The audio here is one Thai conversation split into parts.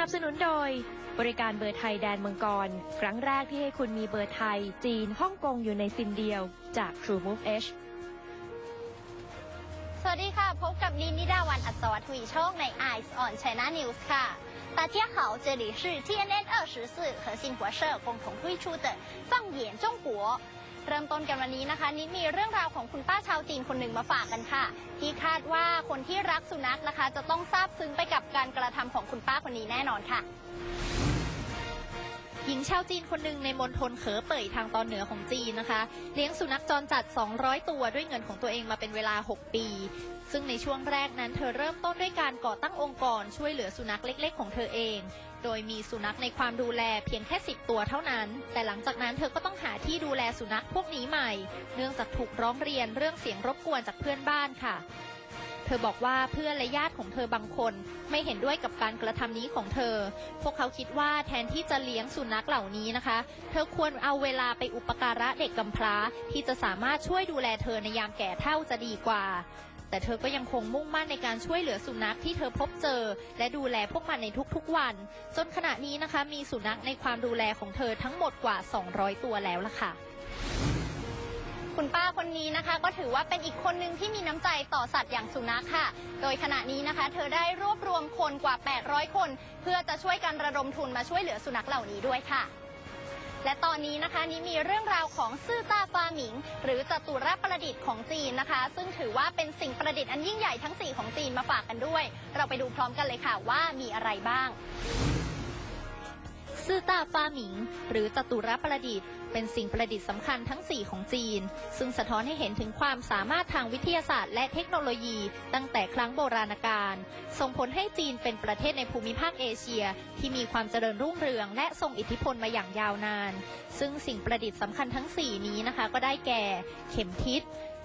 นับสนุนโดย บริการเบอร์ไทยแดนมังกร ครั้งแรกที่ให้คุณมีเบอร์ไทย จีน ฮ่องกงอยู่ในซิมเดียว จาก True Move H สวัสดีค่ะ พบกับนินนิดาวันอัศวทวีโชคใน Eyes on China News ค่ะ大家好，这里是 TNN 二十四和新华社共同推出的放眼中国。 เริ่มต้นกันวันนี้นะคะ นิดมีเรื่องราวของคุณป้าชาวจีนคนหนึ่งมาฝากกันค่ะ ที่คาดว่าคนที่รักสุนัขนะคะ จะต้องซาบซึ้งไปกับการกระทำของคุณป้าคนนี้แน่นอนค่ะ หญิงชาวจีนคนหนึ่งในมณฑลเขอเป่ยทางตอนเหนือของจีนนะคะ เลี้ยงสุนัขจรจัด 200 ตัวด้วยเงินของตัวเองมาเป็นเวลา 6 ปี ซึ่งในช่วงแรกนั้นเธอเริ่มต้นด้วยการก่อตั้งองค์กรช่วยเหลือสุนัขเล็ก ๆ ของเธอเอง โดยมีสุนัขในความดูแลเพียงแค่ 10 ตัวเท่านั้น แต่หลังจากนั้นเธอก็ต้องหาที่ดูแลสุนัขพวกนี้ใหม่ เนื่องจากถูกร้องเรียนเรื่องเสียงรบกวนจากเพื่อนบ้านค่ะ ธอบอกว่าเพื่อนและญาติของเธอบางคน ไม่เห็นด้วยกับการกระทำนี้ของเธอ พวกเขาคิดว่าแทนที่จะเลี้ยงสุนัขเหล่านี้นะคะ เธอควรเอาเวลาไปอุปการะเด็กกำพร้า ที่จะสามารถช่วยดูแลเธอในยามแก่เฒ่าจะดีกว่า แต่เธอก็ยังคงมุ่งมั่นในการช่วยเหลือสุนัขที่เธอพบเจอ และดูแลพวกมันในทุกๆวัน จนขณะนี้นะคะ มีสุนัขในความดูแลของเธอทั้งหมดกว่า 200 ตัวแล้วล่ะค่ะ คุณป้าคนนี้นะคะ ก็ถือว่าเป็นอีกคนหนึ่งที่มีน้ำใจต่อสัตว์อย่างสุนัขค่ะ โดยขณะนี้นะคะ เธอได้รวบรวมคนกว่า 800 คน เพื่อจะช่วยกันระดมทุนมาช่วยเหลือสุนัขเหล่านี้ด้วยค่ะ และตอนนี้นะคะนี้มีเรื่องราวของซื่อต้าฟาหมิง หรือจตุรประดิษฐ์ของจีนนะคะ ซึ่งถือว่าเป็นสิ่งประดิษฐ์อันยิ่งใหญ่ทั้ง 4 ของจีนมาฝากกันด้วย เราไปดูพร้อมกันเลยค่ะว่ามีอะไรบ้าง ซื่อต้าฟ้าหมิง หรือจตุรประดิษฐ์ เป็นสิ่งประดิษฐ์สำคัญทั้ง 4 ของจีน ซึ่งสะท้อนให้เห็นถึงความสามารถทางวิทยาศาสตร์และเทคโนโลยี ตั้งแต่ครั้งโบราณกาลส่งผลให้จีนเป็นประเทศในภูมิภาคเอเชีย ที่มีความเจริญรุ่งเรือง และทรงอิทธิพลมาอย่างยาวนาน ซึ่งสิ่งประดิษฐ์สำคัญทั้ง 4 นี้นะคะ ก็ได้แก่ เข็มทิศ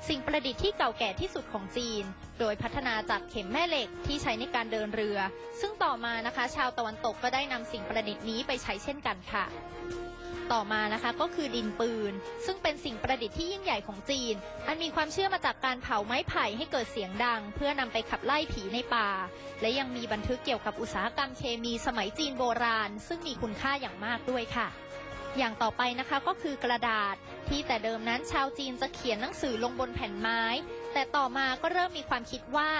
สิ่งประดิษฐ์ที่เก่าแก่ที่สุดของจีน โดยพัฒนาจากเข็มแม่เหล็กที่ใช้ในการเดินเรือ ซึ่งต่อมานะคะ ชาวตะวันตกก็ได้นำสิ่งประดิษฐ์นี้ไปใช้เช่นกันค่ะ ต่อมานะคะก็คือดินปืน ซึ่งเป็นสิ่งประดิษฐ์ที่ยิ่งใหญ่ของจีน อันมีความเชื่อมาจากการเผาไม้ไผ่ให้เกิดเสียงดัง เพื่อนำไปขับไล่ผีในป่า และยังมีบันทึกเกี่ยวกับอุตสาหกรรมเคมีสมัยจีนโบราณ ซึ่งมีคุณค่าอย่างมากด้วยค่ะ อย่างต่อไปนะคะก็คือกระดาษที่แต่เดิมนั้นชาวจีนจะเขียนหนังสือลงบนแผ่นไม้ แต่ต่อมาก็เริ่มมีความคิดว่า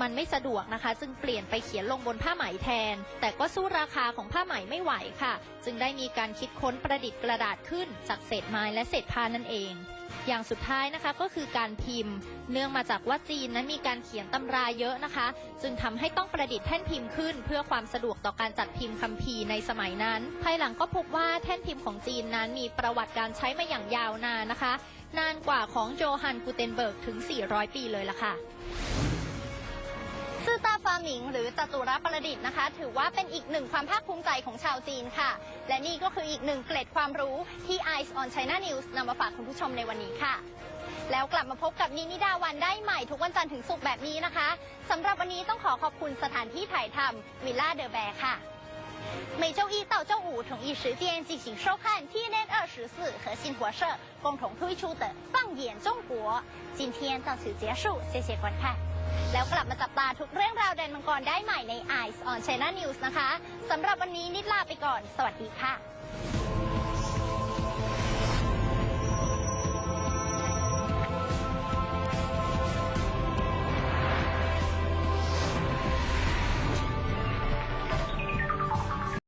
มันไม่สะดวกนะคะ จึงเปลี่ยนไปเขียนลงบนผ้าไหมแทน แต่ก็สู้ราคาของผ้าไหมไม่ไหวค่ะ จึงได้มีการคิดค้นประดิษฐ์กระดาษขึ้นจากเศษไม้และเศษผ้านั่นเอง อย่างสุดท้ายนะคะก็คือการพิมพ์ เนื่องมาจากว่าจีนนั้นมีการเขียนตำราเยอะนะคะ จึงทำให้ต้องประดิษฐ์แท่นพิมพ์ขึ้น เพื่อความสะดวกต่อการจัดพิมพ์คัมภีร์ในสมัยนั้น ภายหลังก็พบว่าแท่นพิมพ์ของจีนนั้นมีประวัติการใช้มาอย่างยาวนานนะคะ นานกว่าของโจฮันกูเทนเบิร์กถึง 400 ปีเลยล่ะค่ะ อต้าฟาหมิง หรือจตุรประดิษฐ์นะคะ ถือว่าเป็นอีกหนึ่งความภาคภูมิใจของชาวจีนค่ะ และนี่ก็คืออีกหนึ่งเกล็ดความรู้ที่ Eyes on China News นำมาฝากคุณผู้ชมในวันนี้ค่ะ แล้วกลับมาพบกับนินิดาวันได้ใหม่ทุกวันจันทร์ถึงศุกร์แบบนี้นะคะสำหรับวันนี้ต้องขอขอบคุณสถานที่ถ่ายทำวิลล่าเดอะแบร์ค่ะ 每周一到周五同一时间进行收看 TNN 二十四和新华社共同推出的《放眼中国》。今天到此结束，谢谢观看。 แล้วกลับมาจับตาทุกเรื่องราวแดนมังกรได้ใหม่ใน Eyes on China News นะคะสำหรับวันนี้นิดลาไปก่อน สวัสดีค่ะ